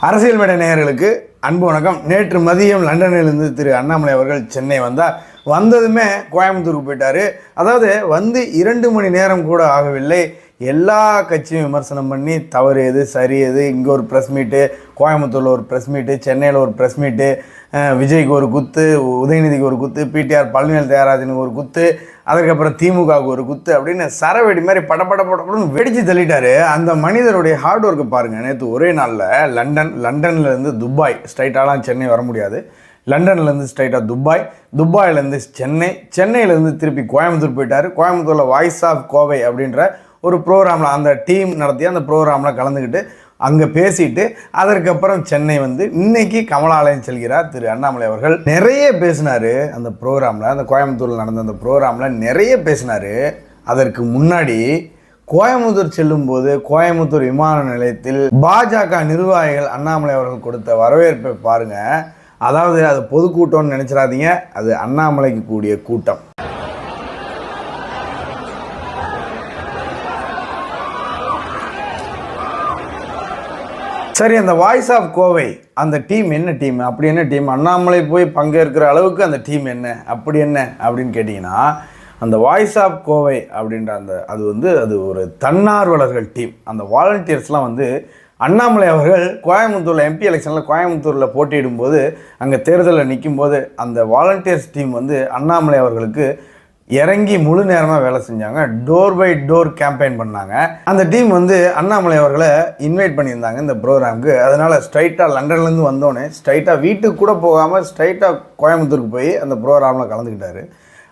அரசியல் மேடை நேயர்களுக்கு அன்பு வணக்கம். நேற்று மதியம் லண்டனிலிருந்து திரு அண்ணாமலை அவர்கள் சென்னை வந்தார். வந்ததுமே கோயம்புத்தூருக்கு போயிட்டார். அதாவது வந்து இரண்டு மணி நேரம் கூட ஆகவில்லை. எல்லா கட்சியும் விமர்சனம் பண்ணி தவறு எது சரி எது இங்கே ஒரு ப்ரெஸ் மீட்டு கோயம்புத்தூரில் ஒரு ப்ரெஸ் மீட்டு சென்னையில் ஒரு ப்ரெஸ் மீட்டு விஜய்க்கு ஒரு குத்து உதயநிதிக்கு ஒரு குத்து பிடிஆர் பழனிவேல் தியாகராஜனுக்கு ஒரு குத்து அதுக்கப்புறம் திமுகவுக்கு ஒரு குத்து அப்படின்னு சரவெடி மாதிரி படபட படப்படன்னு வெடிச்சு தள்ளிட்டாரு. அந்த மனிதருடைய ஹார்ட் ஒர்க்கு பாருங்க நேற்று ஒரே நாளில் லண்டன் லண்டன்லேருந்து துபாய் ஸ்ட்ரைட்டாலாம் சென்னை வர முடியாது. லண்டன்லேருந்து ஸ்ட்ரைட்டாக துபாய் துபாயிலேருந்து சென்னை சென்னையிலேருந்து திருப்பி கோயம்புத்தூர் போயிட்டார். கோயம்புத்தூரில் வாய்ஸ் ஆஃப் கோவை அப்படின்ற ஒரு ப்ரோக்ராமில் அந்த டீம் நடத்தி அந்த ப்ரோக்ராமில் கலந்துக்கிட்டு அங்கே பேசிட்டு அதற்கப்புறம் சென்னை வந்து இன்னைக்கு கமலாலயம் செல்கிறார் திரு அண்ணாமலை அவர்கள். நிறைய பேசினார் அந்த ப்ரோக்ராமில் அந்த கோயம்புத்தூரில் நடந்த அந்த ப்ரோக்ராமில் நிறைய பேசினார். அதற்கு முன்னாடி கோயம்புத்தூர் செல்லும்போது கோயம்புத்தூர் விமான நிலையத்தில் பாஜக நிர்வாகிகள் அண்ணாமலை அவர்கள் கொடுத்த வரவேற்பை பாருங்க. அதாவது அது பொதுக்கூட்டம்னு நினச்சிடாதீங்க அது அண்ணாமலைக்கு கூடிய கூட்டம். சரி அந்த வாய்ஸ் ஆஃப் கோவை அந்த டீம் என்ன டீம்? அப்படி என்ன டீம்? அண்ணாமலை போய் பங்கேற்கிற அளவுக்கு அந்த டீம் என்ன? அப்படி என்ன? அப்படின்னு கேட்டிங்கன்னா அந்த வாய்ஸ் ஆஃப் கோவை அப்படின்ற அந்த அது வந்து அது ஒரு தன்னார்வலர்கள் டீம். அந்த வாலண்டியர்ஸ்லாம் வந்து அண்ணாமலை அவர்கள் கோயம்புத்தூரில் எம்பி எலெக்ஷனில் கோயம்புத்தூரில் போட்டியிடும்போது அங்கே தேர்தலில் நிற்கும்போது அந்த வாலண்டியர்ஸ் டீம் வந்து அண்ணாமலை அவர்களுக்கு இறங்கி முழு நேரமாக வேலை செஞ்சாங்க. டோர் பை டோர் கேம்பெயின் பண்ணாங்க. அந்த டீம் வந்து அண்ணாமலை அவர்களை இன்வைட் பண்ணியிருந்தாங்க இந்த ப்ரோக்ராமுக்கு அதனால் ஸ்ட்ரைட்டாக லண்டன்லேருந்து வந்தோடனே ஸ்ட்ரைட்டாக வீட்டுக்கு கூட போகாமல் ஸ்ட்ரைட்டாக கோயம்புத்தூருக்கு போய் அந்த ப்ரோக்ராமில் கலந்துக்கிட்டாரு.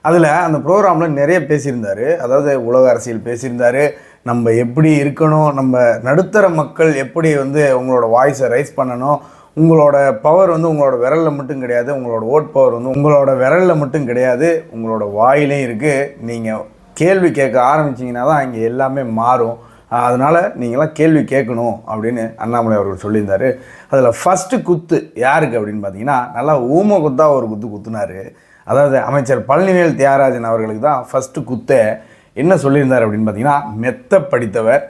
அதில் அந்த ப்ரோக்ராமில் நிறைய பேசியிருந்தார். அதாவது உலக அரசியல் பேசியிருந்தார். நம்ம எப்படி இருக்கணும்? நம்ம நடுத்தர மக்கள் எப்படி வந்து உங்களோட வாய்ஸை ரைஸ் பண்ணணும்? உங்களோட பவர் வந்து உங்களோட விரலில் மட்டும் கிடையாது உங்களோட ஓட் பவர் வந்து உங்களோட விரலில் மட்டும் கிடையாது உங்களோட வாயிலையும் இருக்குது நீங்கள் கேள்வி கேட்க ஆரம்பிச்சிங்கன்னா தான் இங்கே எல்லாமே மாறும். அதனால் நீங்களாம் கேள்வி கேட்கணும் அப்படின்னு அண்ணாமலை அவர்கள் சொல்லியிருந்தார். அதில் ஃபஸ்ட்டு குத்து யாருக்கு அப்படின்னு பார்த்தீங்கன்னா நல்லா ஊம குத்தாக ஒரு குத்து குத்துனாரு. அதாவது அமைச்சர் பழனிவேல் தியாகராஜன் அவர்களுக்கு தான் ஃபஸ்ட்டு குத்தை. என்ன சொல்லியிருந்தார் அப்படின்னு பார்த்தீங்கன்னா மெத்த படித்தவர்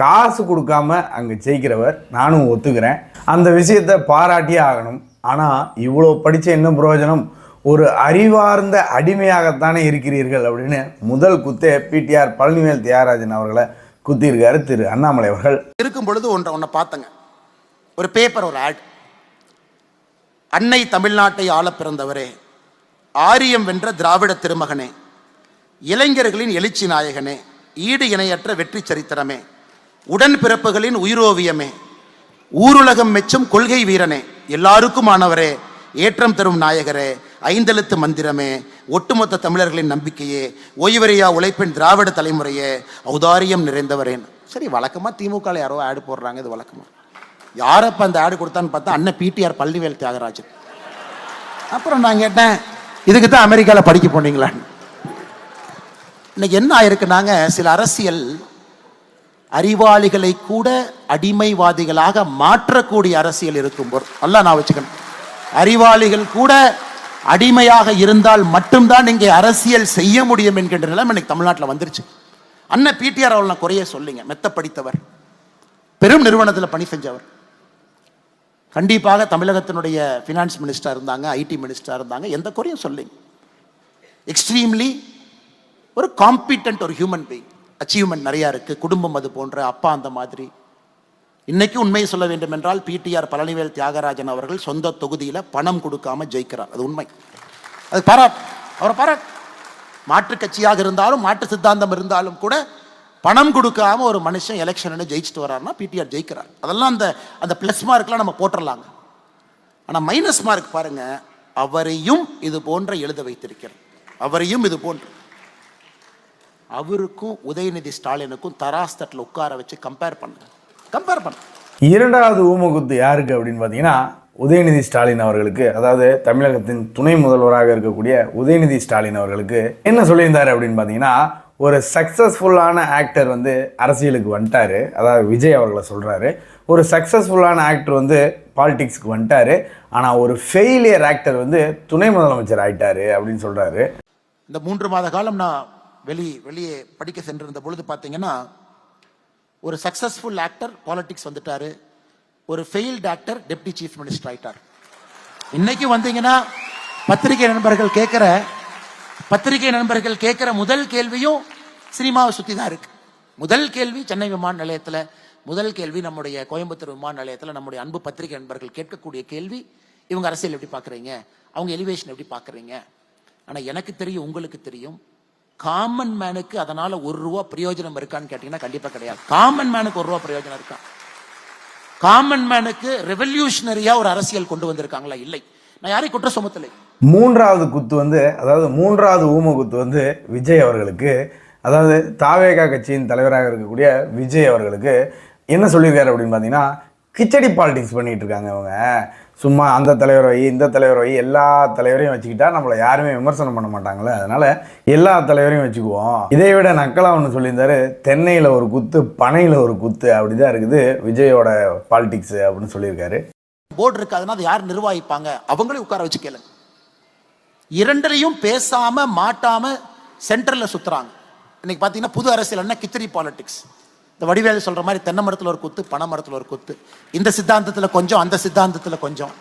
காசு கொடுக்காம அங்கே ஜெயிக்கிறவர் நானும் ஒத்துக்கிறேன். அந்த விஷயத்தை பாராட்டியே ஆகணும். ஆனால் இவ்வளோ படித்த என்ன பிரயோஜனம் ஒரு அறிவார்ந்த அடிமையாகத்தானே இருக்கிறீர்கள் அப்படின்னு முதல் குத்தே பிடிஆர் பழனிவேல் தியாகராஜன் அவர்களை குத்தியிருக்காரு திரு அண்ணாமலை அவர்கள். இருக்கும் பொழுது ஒன்றை ஒன்றை பார்த்தங்க ஒரு பேப்பர் ஒரு ஆட் அன்னை தமிழ்நாட்டை ஆள பிறந்தவரே ஆரியம் வென்ற திராவிட திருமகனே இளைஞர்களின் எழுச்சி நாயகனே ஈடு இணையற்ற வெற்றி சரித்திரமே. உடன் பிறப்புகளின் உயிரோவியமே. ஊருலகம் மெச்சும் கொள்கை வீரனே. எல்லாருக்குமானவரே ஏற்றம் தரும் நாயகரே ஐந்தெழுத்து மந்திரமே. ஒட்டுமொத்த தமிழர்களின் நம்பிக்கையே. ஓய்வரையா உழைப்பின் திராவிட தலைமுறையே. ஔதாரியம் நிறைந்தவரேன். சரி வழக்கமாக திமுக யாரோ ஆடு போடுறாங்க இது வழக்கமாக யாரப்ப அந்த ஆடு கொடுத்தான்னு பார்த்தா அண்ணன் பிடிஆர் பள்ளிவேல் தியாகராஜன். அப்புறம் நான் கேட்டேன் இதுக்கு தான் அமெரிக்காவில் படிக்க போனீங்களான்னு? இன்னைக்கு என்ன ஆயிருக்குனாங்க சில அரசியல் அறிவாளிகளை கூட அடிமைவாதிகளாக மாற்றக்கூடிய அரசியல் இருக்கும் போது நல்லா நான் வச்சுக்கணும். அறிவாளிகள் கூட அடிமையாக இருந்தால் மட்டும்தான் இங்கே அரசியல் செய்ய முடியும் என்கின்ற நிலைமை எனக்கு தமிழ்நாட்டில் வந்துருச்சு. அண்ணன் பிடிஆர் அவள் நான் குறைய சொல்லிங்க. மெத்த படித்தவர். பெரும் நிறுவனத்தில் பணி செஞ்சவர். கண்டிப்பாக தமிழகத்தினுடைய ஃபினான்ஸ் மினிஸ்டர் இருந்தாங்க ஐடி மினிஸ்டர் இருந்தாங்க. எந்த குறையும் சொல்லிங்க. எக்ஸ்ட்ரீம்லி ஒரு காம்பிட்டன்ட் ஒரு ஹியூமன் பீயிங் அச்சீவ்மெண்ட் நிறையா இருக்குது குடும்பம் அது போன்ற அப்பா அந்த மாதிரி. இன்னைக்கு உண்மையை சொல்ல வேண்டும் என்றால் பிடிஆர் பழனிவேல் தியாகராஜன் அவர்கள் சொந்த தொகுதியில் பணம் கொடுக்காம ஜெயிக்கிறார். அது உண்மை. அது பாராட் அவரை பாராட் மாற்று கட்சியாக இருந்தாலும் மாற்று சித்தாந்தம் இருந்தாலும் கூட பணம் கொடுக்காம ஒரு மனுஷன் எலெக்ஷன் ஜெயிச்சுட்டு வராருன்னா பிடிஆர் ஜெயிக்கிறார். அதெல்லாம் அந்த அந்த ப்ளஸ் மார்க்லாம் நம்ம போட்டுடலாங்க ஆனால் மைனஸ் மார்க் பாருங்க அவரையும் இது போன்ற எழுத வைத்திருக்கிறார் அவரையும் இது போன்று. அவருக்கும் உதயநிதி ஸ்டாலினுக்கும் தராஸ் தட்டில் உட்கார வச்சு கம்பேர் பண்ணுங்க. கம்பேர் பண்ணுங்க இரண்டாவது ஊமகுத்து யாருக்கு அப்படின்னு பார்த்தீங்கன்னா உதயநிதி ஸ்டாலின் அவர்களுக்கு அதாவது தமிழகத்தின் துணை முதல்வராக இருக்கக்கூடிய உதயநிதி ஸ்டாலின் அவர்களுக்கு என்ன சொல்லியிருந்தாரு அப்படின்னு பார்த்தீங்கன்னா ஒரு சக்ஸஸ்ஃபுல்லான ஆக்டர் வந்து அரசியலுக்கு வந்துட்டாரு. அதாவது விஜய் அவர்களை சொல்கிறாரு ஒரு சக்ஸஸ்ஃபுல்லான ஆக்டர் வந்து பாலிடிக்ஸ்க்கு வந்துட்டாரு. ஆனால் ஒரு ஃபெயிலியர் ஆக்டர் வந்து துணை முதலமைச்சர் ஆயிட்டாரு அப்படின்னு சொல்கிறாரு இந்த மூன்று மாத காலம் நான் வெளி வெளியே படிக்க சென்றிருந்த பொழுது பார்த்தீங்கன்னா ஒரு சக்ஸஸ்ஃபுல் ஆக்டர் பாலிடிக்ஸ் வந்துட்டாரு. ஒரு failed actor deputy chief minister ஆயிட்டார். இன்னைக்கு வந்தீங்கன்னா பத்திரிகை நண்பர்கள் கேட்குற பத்திரிகை நண்பர்கள் கேட்குற முதல் கேள்வியும் சினிமாவை சுற்றி தான் இருக்கு. முதல் கேள்வி சென்னை விமான நிலையத்தில் முதல் கேள்வி நம்முடைய கோயம்புத்தூர் விமான நிலையத்தில் நம்முடைய அன்பு பத்திரிகை நண்பர்கள் கேட்கக்கூடிய கேள்வி இவங்க அரசியல் எப்படி பார்க்குறீங்க? அவங்க எலிவேஷன் எப்படி பார்க்குறீங்க? ஆனால் எனக்கு தெரியும் உங்களுக்கு தெரியும் காமன் மேனுக்கு அதனால ஒரு ரூபா பிரயோஜனம் இருக்கான்னு கேட்டீங்கன்னா கண்டிப்பா கிடையாது. காமன் மேனுக்கு ஒரு ரூபா பிரயோஜனம் இருக்கா? காமன் மேனுக்கு ரெவல்யூஷனரியா ஒரு அரசியல் கொண்டு வந்திருக்காங்களா? இல்லை. நான் யாரையும் குற்றம் சுமத்தலை. மூன்றாவது குத்து வந்து அதாவது மூன்றாவது ஊம குத்து வந்து விஜய் அவர்களுக்கு அதாவது தாவேகா கட்சியின் தலைவராக இருக்கக்கூடிய விஜய் அவர்களுக்கு என்ன சொல்லியிருக்காரு அப்படின்னு பார்த்தீங்கன்னா கிச்சடி பாலிடிக்ஸ் பண்ணிட்டு இருக்காங்க அவங்க. சும்மா அந்த தலைவர் வை இந்த தலைவர் வை எல்லா தலைவரையும் வச்சுக்கிட்டா நம்மளை யாருமே விமர்சனம் பண்ண மாட்டாங்களே. அதனால எல்லா தலைவரையும் வச்சுக்குவோம். இதை விட நக்கலா ஒன்று சொல்லியிருந்தாரு தென்னையில் ஒரு குத்து பனையில் ஒரு குத்து அப்படிதான் இருக்குது விஜயோட பாலிடிக்ஸ் அப்படின்னு சொல்லியிருக்காரு. போர்டு இருக்கு அதை யார் நிர்வாகிப்பாங்க? அவங்களே உட்கார வச்சு கேளுங்க இரண்டரையும் பேசாம மாட்டாம சென்டர்ல சுத்துறாங்க. இன்னைக்கு பாத்தீங்கன்னா புது அரசியல் என்ன? கித்திரி பாலிடிக்ஸ் இந்த வடிவேலு சொல்கிற மாதிரி தென்னை மரத்தில் ஒரு குத்து பனை மரத்தில் ஒரு குத்து. இந்த சித்தாந்தத்தில் கொஞ்சம் அந்த சித்தாந்தத்தில் கொஞ்சம்.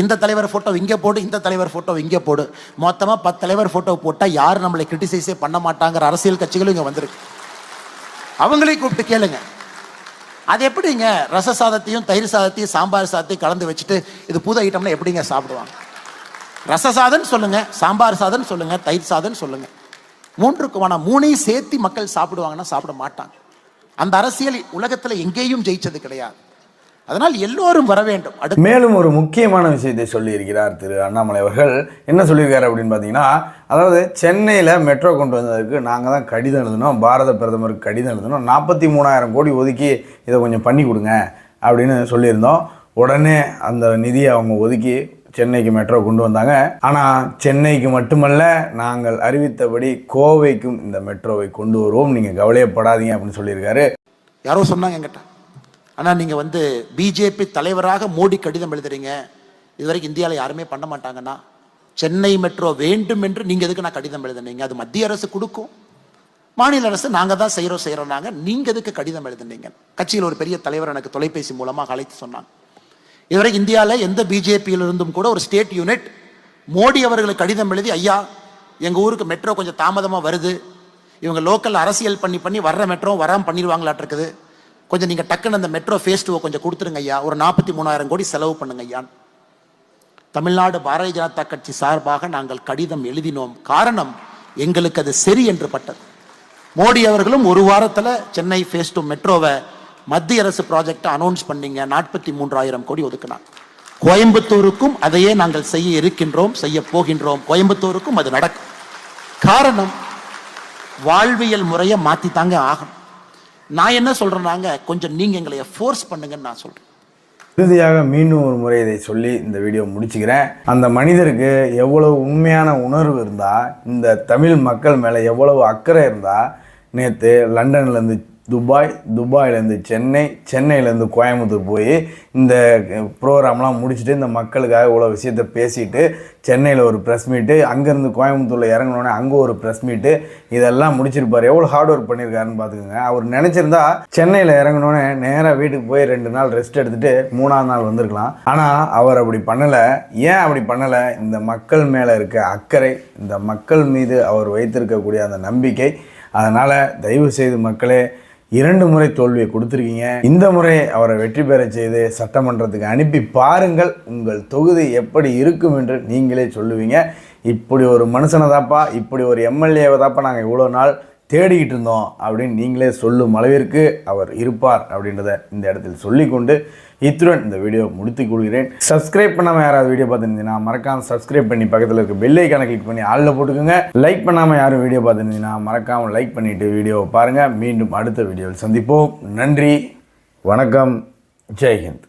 இந்த தலைவர் ஃபோட்டோ இங்கே போடு இந்த தலைவர் ஃபோட்டோ இங்கே போடு. மொத்தமாக பத்து தலைவர் ஃபோட்டோ போட்டால் யாரும் நம்மளை கிரிட்டிசைஸே பண்ண மாட்டாங்கிற அரசியல் கட்சிகளும் இங்கே வந்திருக்கு. அவங்களே கூப்பிட்டு கேளுங்க. அது எப்படிங்க? ரச சாதத்தையும் தயிர் சாதத்தையும் சாம்பார் சாதத்தையும் கலந்து வச்சுட்டு இது புது ஐட்டம்னா எப்படிங்க சாப்பிடுவாங்க? ரச சாதம் சொல்லுங்க சாம்பார் சாதம் சொல்லுங்க தயிர் சாதம் சொல்லுங்க. மூன்றுக்கு வேணாம் மூணையும் சேர்த்து மக்கள் சாப்பிடுவாங்கன்னா சாப்பிட மாட்டாங்க. அந்த அரசியல் உலகத்தில் எங்கேயும் ஜெயிச்சது கிடையாது. அதனால் எல்லோரும் வர வேண்டும். அடுத்து மேலும் ஒரு முக்கியமான விஷயத்தை சொல்லியிருக்கிறார் திரு அண்ணாமலை அவர்கள். என்ன சொல்லியிருக்காரு அப்படின்னு பார்த்தீங்கன்னா அதாவது சென்னையில் மெட்ரோ கொண்டு வந்ததுக்கு நாங்கள் தான் கடிதம் எழுதினோம் பாரத பிரதமருக்கு கடிதம் எழுதினோம் நாற்பத்தி மூணாயிரம் கோடி ஒதுக்கி இதை கொஞ்சம் பண்ணி கொடுங்க அப்படின்னு சொல்லியிருந்தோம். உடனே அந்த நிதியை அவங்க ஒதுக்கி சென்னைக்கு மெட்ரோ கொண்டு வந்தாங்க. ஆனால் சென்னைக்கு மட்டுமல்ல நாங்கள் அறிவித்தபடி கோவைக்கும் இந்த மெட்ரோவை கொண்டு வருவோம். நீங்கள் கவலையப்படாதீங்க அப்படின்னு சொல்லியிருக்காரு. யாரோ சொன்னாங்க என்கிட்ட. ஆனால் நீங்கள் வந்து பிஜேபி தலைவராக மோடி கடிதம் எழுதுறீங்க. இதுவரைக்கும் இந்தியாவில் யாருமே பண்ண மாட்டாங்கன்னா சென்னை மெட்ரோ வேண்டும் என்று நீங்கள் எதுக்கு நான் கடிதம் எழுதுனீங்க? அது மத்திய அரசு கொடுக்கும். மாநில அரசு நாங்கள் தான் செய்கிறோம் செய்கிறோம் நாங்கள் நீங்கள் எதுக்கு கடிதம் எழுதுனீங்க? கட்சியில் ஒரு பெரிய தலைவர் எனக்கு தொலைபேசி மூலமாக அழைத்து சொன்னாங்க. இதுவரை இந்தியாவில் எந்த பிஜேபியிலிருந்தும் கூட ஒரு ஸ்டேட் யூனிட் மோடி அவர்களுக்கு கடிதம் எழுதி ஐயா எங்கள் ஊருக்கு மெட்ரோ கொஞ்சம் தாமதமாக வருது. இவங்க லோக்கல் அரசியல் பண்ணி பண்ணி வர்ற மெட்ரோ வராமல் பண்ணிடுவாங்களாட்டிருக்குது கொஞ்சம் நீங்கள் டக்குன்னு அந்த மெட்ரோ ஃபேஸ் டூவை கொஞ்சம் கொடுத்துருங்க ஐயா. ஒரு நாற்பத்தி மூணாயிரம் கோடி செலவு பண்ணுங்க ஐயா. தமிழ்நாடு பாரதிய ஜனதா கட்சி சார்பாக நாங்கள் கடிதம் எழுதினோம். காரணம் எங்களுக்கு அது சரி என்று பட்டது. மோடி அவர்களும் ஒரு வாரத்தில் சென்னை ஃபேஸ் டூ மெட்ரோவை மத்திய அரசு ப்ராஜெக்ட் அனௌன்ஸ் பண்ணீங்க. நாற்பத்தி மூன்றாயிரம் கோடி ஒதுக்கினாங்க. கோயம்புத்தூருக்கும் அதையே நாங்கள் செய்ய இருக்கின்றோம் செய்ய போகின்றோம். கோயம்புத்தூருக்கும் அது நடக்கும். காரணம் வாழ்வியல் முறையை மாத்தி தாங்க ஆகணும். நான் என்ன சொல்றேன்னாங்க கொஞ்சம் நீங்க எங்களை ஃபோர்ஸ் பண்ணுங்கன்னு நான் சொல்றேன். இறுதியாக மீண்டும் ஒரு முறை இதை சொல்லி இந்த வீடியோ முடிச்சுக்கிறேன். அந்த மனிதருக்கு எவ்வளவு உண்மையான உணர்வு இருந்தால் இந்த தமிழ் மக்கள் மேலே எவ்வளவு அக்கறை இருந்தால் நேற்று லண்டன்லேருந்து துபாய் துபாயிலேருந்து சென்னை சென்னையிலேருந்து கோயம்புத்தூர் போய் இந்த ப்ரோக்ராம்லாம் முடிச்சுட்டு இந்த மக்களுக்காக இவ்வளோ விஷயத்த பேசிட்டு சென்னையில் ஒரு ப்ரெஸ் மீட்டு அங்கேருந்து கோயம்புத்தூரில் இறங்கினோடனே அங்கே ஒரு ப்ரெஸ் மீட்டு இதெல்லாம் முடிச்சிருப்பார். எவ்வளோ ஹார்ட் ஒர்க் பண்ணியிருக்காருன்னு பார்த்துக்கோங்க. அவர் நினச்சிருந்தா சென்னையில் இறங்கினோடனே நேராக வீட்டுக்கு போய் ரெண்டு நாள் ரெஸ்ட் எடுத்துகிட்டு மூணாவது நாள் வந்திருக்கலாம். ஆனால் அவர் அப்படி பண்ணலை. ஏன் அப்படி பண்ணலை? இந்த மக்கள் மேலே இருக்க அக்கறை இந்த மக்கள் மீது அவர் வைத்திருக்கக்கூடிய அந்த நம்பிக்கை அதனால் தயவு செய்து மக்களே இரண்டு முறை தோல்வியை கொடுத்துருக்கீங்க. இந்த முறை அவரை வெற்றி பெறச் செய்து சட்டமன்றத்துக்கு அனுப்பி பாருங்கள். உங்கள் தொகுதி எப்படி இருக்கும் என்று நீங்களே சொல்லுவீங்க. இப்படி ஒரு மனுஷனை தாப்பா இப்படி ஒரு எம்எல்ஏவை தாப்பா நாங்கள் இவ்வளோ நாள் தேடிக்கிட்டு இருந்தோம் அப்படின்னு நீங்களே சொல்லும் அளவிற்கு அவர் இருப்பார் அப்படின்றத இந்த இடத்தில் சொல்லிக்கொண்டு இத்துடன் இந்த வீடியோ முடித்துக் கொள்கிறேன். சப்ஸ்கிரைப் பண்ணாமல் யாராவது வீடியோ பார்த்துருந்தீங்கன்னா மறக்காமல் சப்ஸ்கிரைப் பண்ணி பக்கத்தில் இருக்க பெல் கணக்கு கிளிக் பண்ணி ஆளில் போட்டுக்கோங்க. லைக் பண்ணாமல் யாரும் வீடியோ பார்த்துருந்தீங்கன்னா மறக்காமல் லைக் பண்ணிவிட்டு வீடியோவை பாருங்கள் மீண்டும் அடுத்த வீடியோவில் சந்திப்போம். நன்றி. வணக்கம். ஜெய்ஹிந்த்